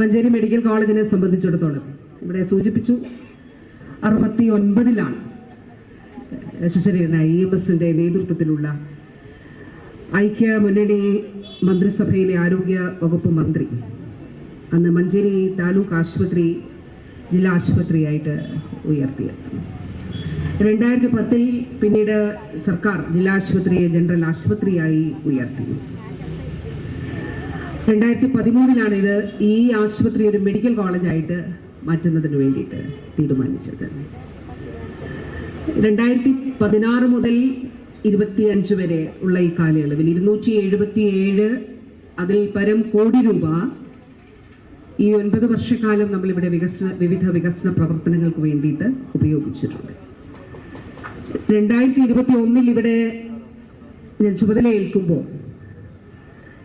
Manjeri medical കോളേജിനെ സംബന്ധിച്ചിടത്തോളം ഇവിടെ സൂചിപ്പിച്ചു അറുപത്തി ഒൻപതിലാണ് ശിശുരീരനായ ഇ എം എസിന്റെ നേതൃത്വത്തിലുള്ള ഐക്യ മുന്നണി മന്ത്രിസഭയിലെ ആരോഗ്യ വകുപ്പ് മന്ത്രി. അന്ന് മഞ്ചേരി താലൂക്ക് ആശുപത്രി ജില്ലാ ആശുപത്രിയായിട്ട് ഉയർത്തിയത്. രണ്ടായിരത്തി പത്തിൽ പിന്നീട് സർക്കാർ ജില്ലാ ആശുപത്രിയെ ജനറൽ ആശുപത്രിയായി ഉയർത്തി. രണ്ടായിരത്തി പതിമൂന്നിലാണ് ഇത് ഈ ആശുപത്രി ഒരു മെഡിക്കൽ കോളേജായിട്ട് മാറ്റുന്നതിന് വേണ്ടിയിട്ട് തീരുമാനിച്ചത്. രണ്ടായിരത്തി പതിനാറ് മുതൽ ഇരുപത്തി അഞ്ച് വരെ ഉള്ള ഈ കാലയളവിൽ ഇരുന്നൂറ്റി എഴുപത്തി ഏഴ് അതിൽ പരം കോടി രൂപ ഈ ഒൻപത് വർഷക്കാലം നമ്മളിവിടെ വികസന വിവിധ വികസന പ്രവർത്തനങ്ങൾക്ക് വേണ്ടിയിട്ട് ഉപയോഗിച്ചിട്ടുണ്ട്. രണ്ടായിരത്തി ഇരുപത്തി ഒന്നിൽ ഇവിടെ ഞാൻ ചുമതലയേൽക്കുമ്പോൾ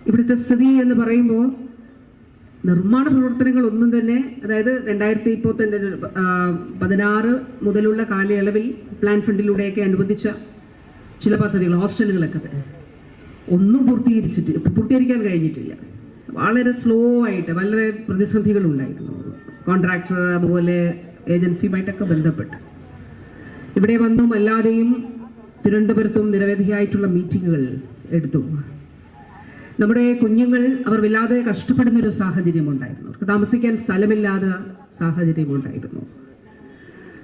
ഇവിടുത്തെ സ്ഥിതി എന്ന് പറയുമ്പോൾ നിർമ്മാണ പ്രവർത്തനങ്ങൾ ഒന്നും തന്നെ അതായത് രണ്ടായിരത്തി ഇപ്പോൾ തന്നെ പതിനാറ് മുതലുള്ള കാലയളവിൽ പ്ലാൻ ഫണ്ടിലൂടെയൊക്കെ അനുവദിച്ച ചില പദ്ധതികൾ ഹോസ്റ്റലുകളൊക്കെ. തന്നെ ഒന്നും പൂർത്തീകരിച്ചിട്ട് പൂർത്തീകരിക്കാൻ കഴിഞ്ഞിട്ടില്ല. വളരെ സ്ലോ ആയിട്ട് വളരെ പ്രതിസന്ധികളുണ്ടായിരുന്നു കോൺട്രാക്ടർ അതുപോലെ ഏജൻസിയുമായിട്ടൊക്കെ ബന്ധപ്പെട്ട്. ഇവിടെ വന്നും അല്ലാതെയും തിരുവനന്തപുരത്തും നിരവധിയായിട്ടുള്ള മീറ്റിങ്ങുകൾ എടുത്തു. നമ്മുടെ കുഞ്ഞുങ്ങൾ അവർ വല്ലാതെ കഷ്ടപ്പെടുന്ന ഒരു സാഹചര്യം ഉണ്ടായിരുന്നു അവർക്ക് താമസിക്കാൻ സ്ഥലമില്ലാത്ത സാഹചര്യം ഉണ്ടായിരുന്നു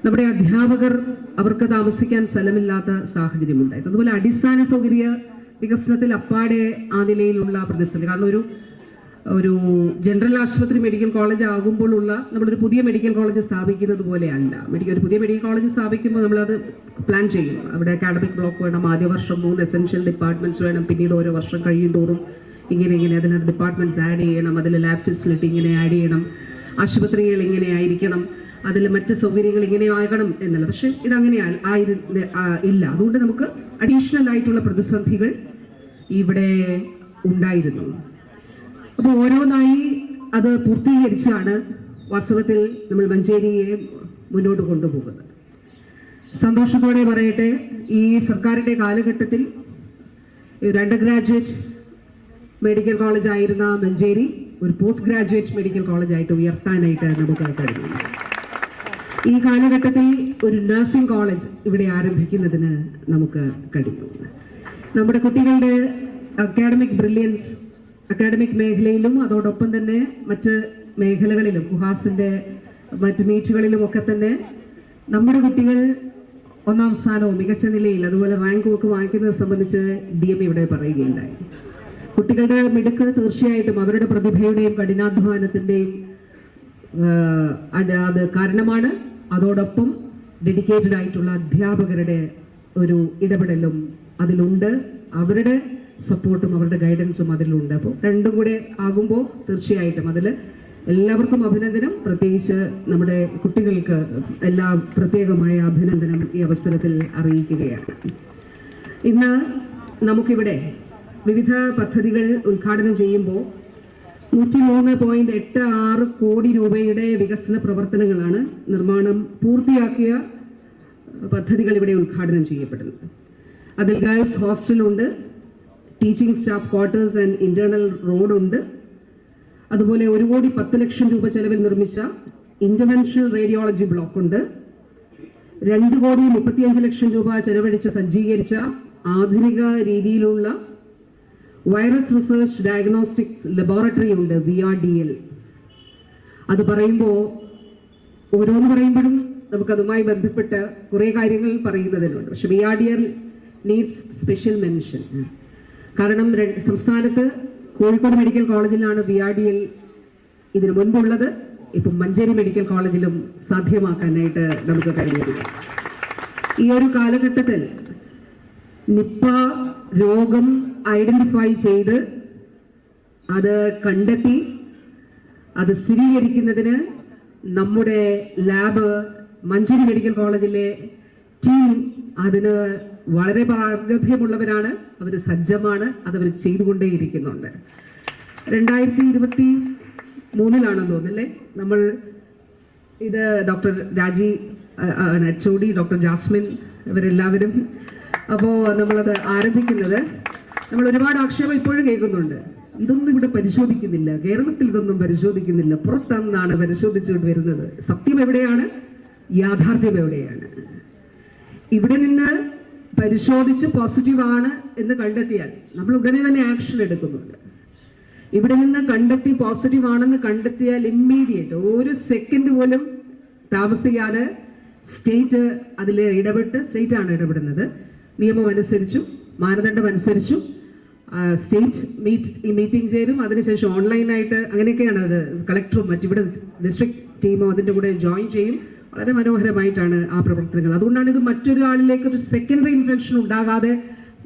നമ്മുടെ അധ്യാപകർ അവർക്ക് താമസിക്കാൻ സ്ഥലമില്ലാത്ത സാഹചര്യം ഉണ്ടായിരുന്നു അതുപോലെ അടിസ്ഥാന സൗകര്യ വികസനത്തിൽ അപ്പാടെ ആ നിലയിലുള്ള പ്രതിസന്ധി. കാരണം ഒരു ഒരു ജനറൽ ആശുപത്രി മെഡിക്കൽ കോളേജ് ആകുമ്പോഴുള്ള നമ്മളൊരു പുതിയ മെഡിക്കൽ കോളേജ് സ്ഥാപിക്കുന്നത് പോലെയല്ല. മെഡിക്കൽ ഒരു പുതിയ മെഡിക്കൽ കോളേജ് സ്ഥാപിക്കുമ്പോൾ നമ്മളത് പ്ലാൻ ചെയ്യും. അവിടെ അക്കാഡമിക് ബ്ലോക്ക് വേണം ആദ്യ വർഷം മൂന്ന് എസെൻഷ്യൽ ഡിപ്പാർട്ട്മെന്റ്സ് വേണം പിന്നീട് ഓരോ വർഷം കഴിയും തോറും ഇങ്ങനെ ഇങ്ങനെ അതിനകത്ത് ഡിപ്പാർട്ട്മെന്റ്സ് ആഡ് ചെയ്യണം അതിൽ ലാബ് ഫെസിലിറ്റി ഇങ്ങനെ ആഡ് ചെയ്യണം ആശുപത്രികൾ ഇങ്ങനെ ആയിരിക്കണം അതിൽ മറ്റ് സൗകര്യങ്ങൾ ഇങ്ങനെ ആകണം എന്നല്ല. പക്ഷേ ഇതങ്ങനെ ആയിരു- ഇല്ല. അതുകൊണ്ട് നമുക്ക് അഡീഷണൽ ആയിട്ടുള്ള പ്രതിസന്ധികൾ ഇവിടെ ഉണ്ടായിരുന്നു. അപ്പോൾ ഓരോന്നായി അത് പൂർത്തീകരിച്ചാണ് വാസ്തവത്തിൽ നമ്മൾ മഞ്ചേരിയെ മുന്നോട്ട് കൊണ്ടുപോകുന്നത്. സന്തോഷത്തോടെ പറയട്ടെ ഈ സർക്കാരിന്റെ കാലഘട്ടത്തിൽ രണ്ട് ഗ്രാജുവേറ്റ് മെഡിക്കൽ കോളേജ് ആയിരുന്ന മഞ്ചേരി ഒരു പോസ്റ്റ് ഗ്രാജുവേറ്റ് മെഡിക്കൽ കോളേജായിട്ട് ഉയർത്താനായിട്ട് നമുക്ക് കഴിഞ്ഞു. ഈ കാലഘട്ടത്തിൽ ഒരു നഴ്സിംഗ് കോളേജ് ഇവിടെ ആരംഭിക്കുന്നതിന് നമുക്ക് കഴിഞ്ഞു. നമ്മുടെ കുട്ടികളുടെ അക്കാഡമിക് ബ്രില്യൻസ് അക്കാഡമിക് മേഖലയിലും അതോടൊപ്പം തന്നെ മറ്റ് മേഖലകളിലും കുഹാസിന്റെ മറ്റ് മീറ്റുകളിലും ഒക്കെ തന്നെ നമ്മുടെ കുട്ടികൾ ഒന്നാം സ്ഥാനവും മികച്ച നിലയിൽ അതുപോലെ റാങ്കും ഒക്കെ വാങ്ങിക്കുന്നത് സംബന്ധിച്ച് ഡി എം ഇവിടെ പറയുകയുണ്ടായി. കുട്ടികളുടെ മിടുക്ക് തീർച്ചയായിട്ടും അവരുടെ പ്രതിഭയുടെയും കഠിനാധ്വാനത്തിന്റെയും അത് കാരണമാണ്. അതോടൊപ്പം ഡെഡിക്കേറ്റഡ് ആയിട്ടുള്ള അധ്യാപകരുടെ ഒരു ഇടപെടലും അതിലുണ്ട്. അവരുടെ സപ്പോർട്ടും അവരുടെ ഗൈഡൻസും അതിലുണ്ട്. അപ്പോൾ രണ്ടും കൂടെ ആകുമ്പോൾ തീർച്ചയായിട്ടും അതിൽ എല്ലാവർക്കും അഭിനന്ദനം. പ്രത്യേകിച്ച് നമ്മുടെ കുട്ടികൾക്ക് എല്ലാ പ്രത്യേകമായ അഭിനന്ദനം ഈ അവസരത്തിൽ അറിയിക്കുകയാണ്. ഇന്ന് നമുക്കിവിടെ വിവിധ പദ്ധതികൾ ഉദ്ഘാടനം ചെയ്യുമ്പോൾ നൂറ്റി മൂന്ന് പോയിന്റ് എട്ട് ആറ് കോടി രൂപയുടെ വികസന പ്രവർത്തനങ്ങളാണ് നിർമ്മാണം പൂർത്തിയാക്കിയ പദ്ധതികൾ ഇവിടെ ഉദ്ഘാടനം ചെയ്യപ്പെടുന്നത്. അതിൽ girls ഹോസ്റ്റലുണ്ട്. Teaching staff quarters and internal റോഡുണ്ട് അതുപോലെ ഒരു കോടി പത്ത് ലക്ഷം രൂപ ചെലവിൽ നിർമ്മിച്ച ഇന്റർവെൻഷണൽ റേഡിയോളജി ബ്ലോക്ക് ഉണ്ട്. രണ്ട് കോടി മുപ്പത്തിയഞ്ച് ലക്ഷം രൂപ ചെലവഴിച്ച് സജ്ജീകരിച്ച ആധുനിക രീതിയിലുള്ള വൈറസ് റിസർച്ച് ഡയഗ്നോസ്റ്റിക്സ് ലബോറട്ടറി ഉണ്ട് വി ആർ ഡി എൽ അത് പറയുമ്പോൾ ഓരോന്ന് പറയുമ്പോഴും നമുക്കതുമായി ബന്ധപ്പെട്ട് കുറേ കാര്യങ്ങൾ പറയുന്നതിനുണ്ട് പക്ഷെ V R D L needs special mention കാരണം സംസ്ഥാനത്ത് കോഴിക്കോട് മെഡിക്കൽ കോളേജിലാണ് ബി ആർ ഡി എൽ ഇതിനു മുൻപുള്ളത്. ഇപ്പം മഞ്ചേരി മെഡിക്കൽ കോളേജിലും സാധ്യമാക്കാനായിട്ട് നമുക്ക് കഴിഞ്ഞിരുന്നു ഈ ഒരു കാലഘട്ടത്തിൽ നിപ്പ രോഗം ഐഡന്റിഫൈ ചെയ്ത് അത് കണ്ടെത്തി അത് സ്ഥിരീകരിക്കുന്നതിന് നമ്മുടെ ലാബ് മഞ്ചേരി മെഡിക്കൽ കോളേജിലെ ടീം അതിന് വളരെ പ്രാഗഭ്യമുള്ളവരാണ് അവർ സജ്ജമാണ് അതവർ ചെയ്തുകൊണ്ടേയിരിക്കുന്നുണ്ട്. രണ്ടായിരത്തി ഇരുപത്തി മൂന്നിലാണെന്ന് തോന്നുന്നല്ലേ? നമ്മൾ ഇത് ഡോക്ടർ രാജി ഡി ഡോക്ടർ ജാസ്മിൻ ഇവരെല്ലാവരും അപ്പോൾ നമ്മളത് ആരംഭിക്കുന്നത് നമ്മൾ ഒരുപാട് ആക്ഷേപം ഇപ്പോഴും കേൾക്കുന്നുണ്ട്. ഇതൊന്നും ഇവിടെ പരിശോധിക്കുന്നില്ല. കേരളത്തിൽ ഇതൊന്നും പരിശോധിക്കുന്നില്ല. പുറത്താണ് പരിശോധിച്ചുകൊണ്ട് വരുന്നത്. സത്യം എവിടെയാണ്? യാഥാർത്ഥ്യം എവിടെയാണ്? ഇവിടെ നിന്ന് പരിശോധിച്ച് പോസിറ്റീവ് ആണ് എന്ന് കണ്ടെത്തിയാൽ നമ്മൾ ഉടനെ തന്നെ ആക്ഷൻ എടുക്കുന്നുണ്ട്. ഇവിടെ നിന്ന് കണ്ടെത്തി പോസിറ്റീവ് ആണെന്ന് കണ്ടെത്തിയാൽ ഇമ്മീഡിയറ്റ് ഒരു സെക്കൻഡ് പോലും താമസിക്കാതെ സ്റ്റേറ്റ് അതിൽ ഇടപെട്ട് സ്റ്റേറ്റ് ആണ് ഇടപെടുന്നത്. നിയമം അനുസരിച്ചും മാനദണ്ഡം അനുസരിച്ചും സ്റ്റേറ്റ് മീറ്റ് ഈ മീറ്റിംഗ് ചേരും. അതിനുശേഷം ഓൺലൈനായിട്ട് അങ്ങനെയൊക്കെയാണ് അത് കളക്ടറും മറ്റിവിടെ ഡിസ്ട്രിക്ട് ടീമും അതിന്റെ കൂടെ ജോയിൻ ചെയ്യും. വളരെ മനോഹരമായിട്ടാണ് ആ പ്രവർത്തനങ്ങൾ. അതുകൊണ്ടാണ് ഇത് മറ്റൊരാളിലേക്ക് ഒരു സെക്കൻഡറി ഇൻഫെക്ഷൻ ഉണ്ടാകാതെ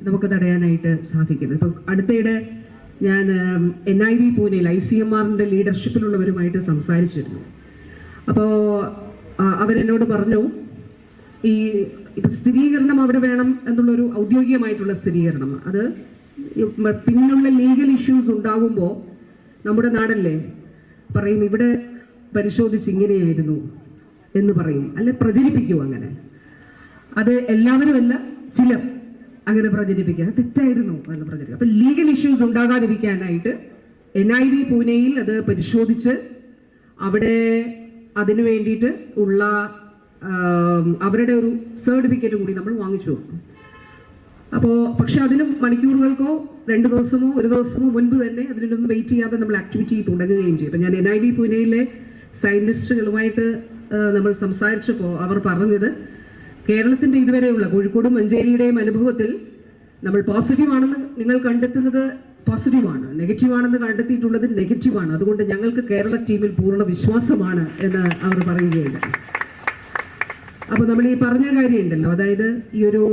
നമുക്ക് തടയാനായിട്ട് സാധിക്കുന്നത്. ഇപ്പം അടുത്തയിടെ ഞാൻ എൻ ഐ വി പൂനെയിൽ ഐ സി എം ആറിന്റെ ലീഡർഷിപ്പിലുള്ളവരുമായിട്ട് സംസാരിച്ചിരുന്നു. അപ്പോൾ അവരെന്നോട് പറഞ്ഞു ഈ സ്ഥിരീകരണം അവർ വേണം എന്നുള്ളൊരു ഔദ്യോഗികമായിട്ടുള്ള സ്ഥിരീകരണം. അത് പിന്നുള്ള ലീഗൽ ഇഷ്യൂസ് ഉണ്ടാകുമ്പോൾ നമ്മുടെ നാടല്ലേ പറയും ഇവിടെ പരിശോധിച്ച് ഇങ്ങനെയായിരുന്നു. എന്ന് പറയും. അല്ലെ പ്രചരിപ്പിക്കും അങ്ങനെ. അത് എല്ലാവരുമല്ല ചിലർ അങ്ങനെ പ്രചരിപ്പിക്കുക. തെറ്റായിരുന്നു എന്ന് പ്രചരിപ്പിക്കുക. അപ്പൊ ലീഗൽ ഇഷ്യൂസ് ഉണ്ടാകാതിരിക്കാനായിട്ട് എൻ ഐ വി പൂനെയിൽ അത് പരിശോധിച്ച് അവിടെ അതിനു വേണ്ടിയിട്ട് ഉള്ള അവരുടെ ഒരു സർട്ടിഫിക്കറ്റ് കൂടി നമ്മൾ വാങ്ങിച്ചു അപ്പോൾ പക്ഷെ അതിനും മണിക്കൂറുകൾക്കോ രണ്ട് ദിവസമോ ഒരു ദിവസമോ മുൻപ് തന്നെ അതിനൊന്നും വെയിറ്റ് ചെയ്യാതെ നമ്മൾ ആക്ടിവിറ്റി തുടങ്ങുകയും ചെയ്യും അപ്പം ഞാൻ എൻ ഐ ഡി പൂനെയിലെ സയന്റിസ്റ്റുകളുമായിട്ട് ആ, നമ്മൾ സംസാരിച്ചപ്പോൾ അവർ പറഞ്ഞത് കേരളത്തിന്റെ ഇതുവരെയുള്ള കോഴിക്കോടും മഞ്ചേരിയുടെയും അനുഭവത്തിൽ നമ്മൾ പോസിറ്റീവാണെന്ന് നിങ്ങൾ കണ്ടെത്തുന്നത് പോസിറ്റീവാണ്. നെഗറ്റീവാണെന്ന് കണ്ടെത്തിയിട്ടുള്ളത് നെഗറ്റീവാണ്. അതുകൊണ്ട് ഞങ്ങൾക്ക് കേരള ടീമിൽ പൂർണ വിശ്വാസമാണ് എന്ന് അവർ പറയുകയുണ്ട് അപ്പോൾ നമ്മൾ ഈ പറഞ്ഞ കാര്യമുണ്ടല്ലോ. അതായത് ഈ ഒരു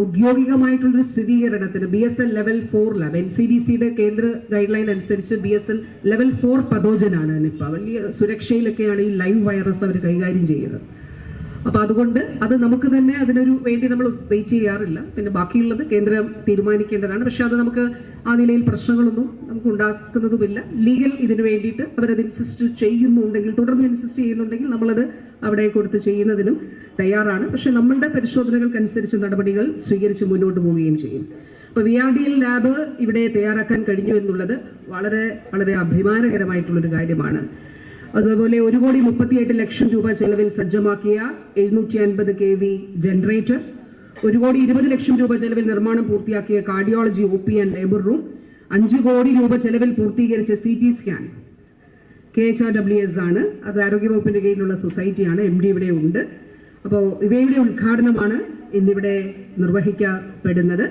ഔദ്യോഗികമായിട്ടുള്ളൊരു സ്ഥിരീകരണത്തിന് ബി എസ് എൽ ലെവൽ ഫോറിലാണ് എൻ സി ഡി സിയുടെ കേന്ദ്ര ഗൈഡ് ലൈൻ അനുസരിച്ച് B S L level four പതോജനാണ് Nipah. വലിയ സുരക്ഷയിലൊക്കെയാണ് ഈ ലൈവ് വൈറസ് അവർ കൈകാര്യം ചെയ്യുന്നത്. അപ്പൊ അതുകൊണ്ട് അത് നമുക്ക് തന്നെ അതിനൊരു വേണ്ടി നമ്മൾ വെയിറ്റ് ചെയ്യാറില്ല. പിന്നെ ബാക്കിയുള്ളത് കേന്ദ്രം തീരുമാനിക്കേണ്ടതാണ്. പക്ഷെ അത് നമുക്ക് ആ നിലയിൽ പ്രശ്നങ്ങളൊന്നും നമുക്ക് ഉണ്ടാക്കുന്നതുമില്ല. ലീഗൽ ഇതിന് വേണ്ടിയിട്ട് അവരത് ഇൻസിസ്റ്റ് ചെയ്യുന്നുണ്ടെങ്കിൽ തുടർന്ന് ഇൻസിസ്റ്റ് ചെയ്യുന്നുണ്ടെങ്കിൽ നമ്മളത് അവിടെ കൊടുത്ത് ചെയ്യുന്നതിനും തയ്യാറാണ്. പക്ഷെ നമ്മളുടെ പരിശോധനകൾക്കനുസരിച്ച് നടപടികൾ സ്വീകരിച്ച് മുന്നോട്ട് പോവുകയും ചെയ്യും. അപ്പോൾ V R D L lab ഇവിടെ തയ്യാറാക്കാൻ കഴിഞ്ഞു എന്നുള്ളത് വളരെ വളരെ അഭിമാനകരമായിട്ടുള്ളൊരു കാര്യമാണ്. അതുപോലെ ഒരു കോടി മുപ്പത്തിയെട്ട് ലക്ഷം രൂപ ചെലവിൽ സജ്ജമാക്കിയ എഴുന്നൂറ്റി അൻപത് കെ വി ജനറേറ്റർ ഒരു കോടി ഇരുപത് ലക്ഷം രൂപ ചെലവിൽ നിർമ്മാണം പൂർത്തിയാക്കിയ cardiology O P and labour room അഞ്ച് കോടി രൂപ ചെലവിൽ പൂർത്തീകരിച്ച C T scan. K H R W S ആണ്. അത് ആരോഗ്യവകുപ്പിന്റെ കീഴിലുള്ള സൊസൈറ്റിയാണ്. എം ഡി ഇവിടെ ഉണ്ട്. അപ്പോൾ ഇവയുടെ ഉദ്ഘാടനമാണ് ഇന്നിവിടെ നിർവഹിക്കപ്പെടുന്നത്.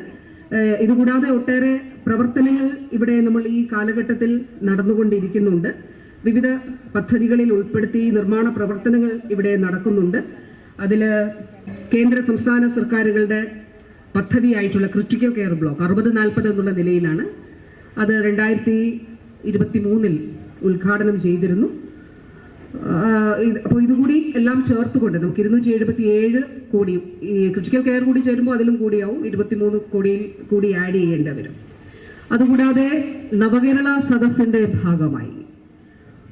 ഇതുകൂടാതെ ഒട്ടേറെ പ്രവർത്തനങ്ങൾ ഇവിടെ നമ്മൾ ഈ കാലഘട്ടത്തിൽ നടന്നുകൊണ്ടിരിക്കുന്നുണ്ട്. വിവിധ പദ്ധതികളിൽ ഉൾപ്പെടുത്തി നിർമ്മാണ പ്രവർത്തനങ്ങൾ ഇവിടെ നടക്കുന്നുണ്ട്. അതിൽ കേന്ദ്ര സംസ്ഥാന സർക്കാരുകളുടെ പദ്ധതിയായിട്ടുള്ള ക്രിട്ടിക്കൽ കെയർ ബ്ലോക്ക് അറുപത് നാൽപ്പത് എന്നുള്ള നിലയിലാണ്. അത് രണ്ടായിരത്തി ഇരുപത്തി മൂന്നിൽ ഉദ്ഘാടനം ചെയ്തിരുന്നു അപ്പോൾ ഇതുകൂടി എല്ലാം ചേർത്തുകൊണ്ട് നമുക്ക് ഇരുന്നൂറ്റി എഴുപത്തി ഏഴ് കോടി ഈ ക്രിട്ടിക്കൽ കെയർ കൂടി ചേരുമ്പോൾ അതിലും കൂടിയാവും. ഇരുപത്തിമൂന്ന് കോടിയിൽ കൂടി ആഡ് ചെയ്യേണ്ടി വരും. അതുകൂടാതെ നവകേരള സദസ്സിന്റെ ഭാഗമായി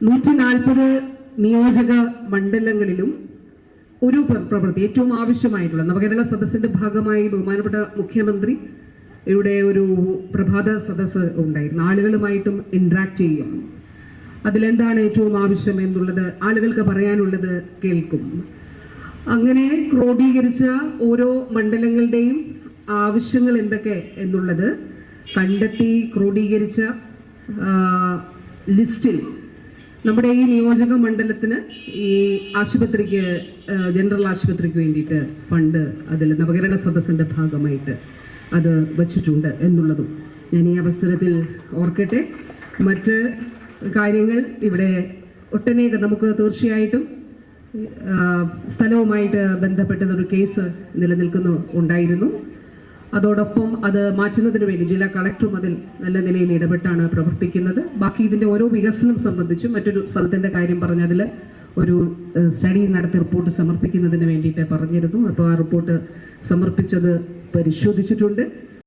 നൂറ്റി നാൽപ്പത് നിയോജക മണ്ഡലങ്ങളിലും ഒരു പ്ര- പ്രവൃത്തി ഏറ്റവും ആവശ്യമായിട്ടുള്ള നവകേരള സദസ്സിന്റെ ഭാഗമായി ബഹുമാനപ്പെട്ട മുഖ്യമന്ത്രി ഇവിടെ ഒരു പ്രഭാത സദസ്സ് ഉണ്ടായിരുന്നു. ആളുകളുമായിട്ടും ഇന്ററാക്ട് ചെയ്യും അതിലെന്താണ് ഏറ്റവും ആവശ്യം എന്നുള്ളത് ആളുകൾക്ക് പറയാനുള്ളത് കേൾക്കും. അങ്ങനെ ക്രോഡീകരിച്ച ഓരോ മണ്ഡലങ്ങളുടെയും ആവശ്യങ്ങൾ എന്തൊക്കെ എന്നുള്ളത് കണ്ടെത്തി ക്രോഡീകരിച്ച ലിസ്റ്റിൽ നമ്മുടെ ഈ നിയോജക മണ്ഡലത്തിന് ഈ ആശുപത്രിക്ക് ജനറൽ ആശുപത്രിക്ക് വേണ്ടിയിട്ട് ഫണ്ട് അതിൽ നവകേരള സദസ്സിന്റെ ഭാഗമായിട്ട് അത് വച്ചിട്ടുണ്ട് എന്നുള്ളതും ഞാൻ ഈ അവസരത്തിൽ ഓർക്കട്ടെ. മറ്റ് കാര്യങ്ങൾ ഇവിടെ ഒട്ടനേക നമുക്ക് തീർച്ചയായിട്ടും സ്ഥലവുമായിട്ട് ബന്ധപ്പെട്ടതൊരു കേസ് നിലനിൽക്കുന്നു ഉണ്ടായിരുന്നു. അതോടൊപ്പം അത് മാറ്റുന്നതിന് വേണ്ടി ജില്ലാ കളക്ടറും അതിൽ നല്ല നിലയിൽ ഇടപെട്ടാണ് പ്രവർത്തിക്കുന്നത്. ബാക്കി ഇതിന്റെ ഓരോ വികസനം സംബന്ധിച്ചും മറ്റൊരു സ്ഥലത്തിന്റെ കാര്യം പറഞ്ഞതിൽ ഒരു സ്റ്റഡി നടത്തി റിപ്പോർട്ട് സമർപ്പിക്കുന്നതിന് വേണ്ടിയിട്ട് പറഞ്ഞിരുന്നു. അപ്പോൾ ആ റിപ്പോർട്ട് സമർപ്പിച്ചത് പരിശോധിച്ചിട്ടുണ്ട്.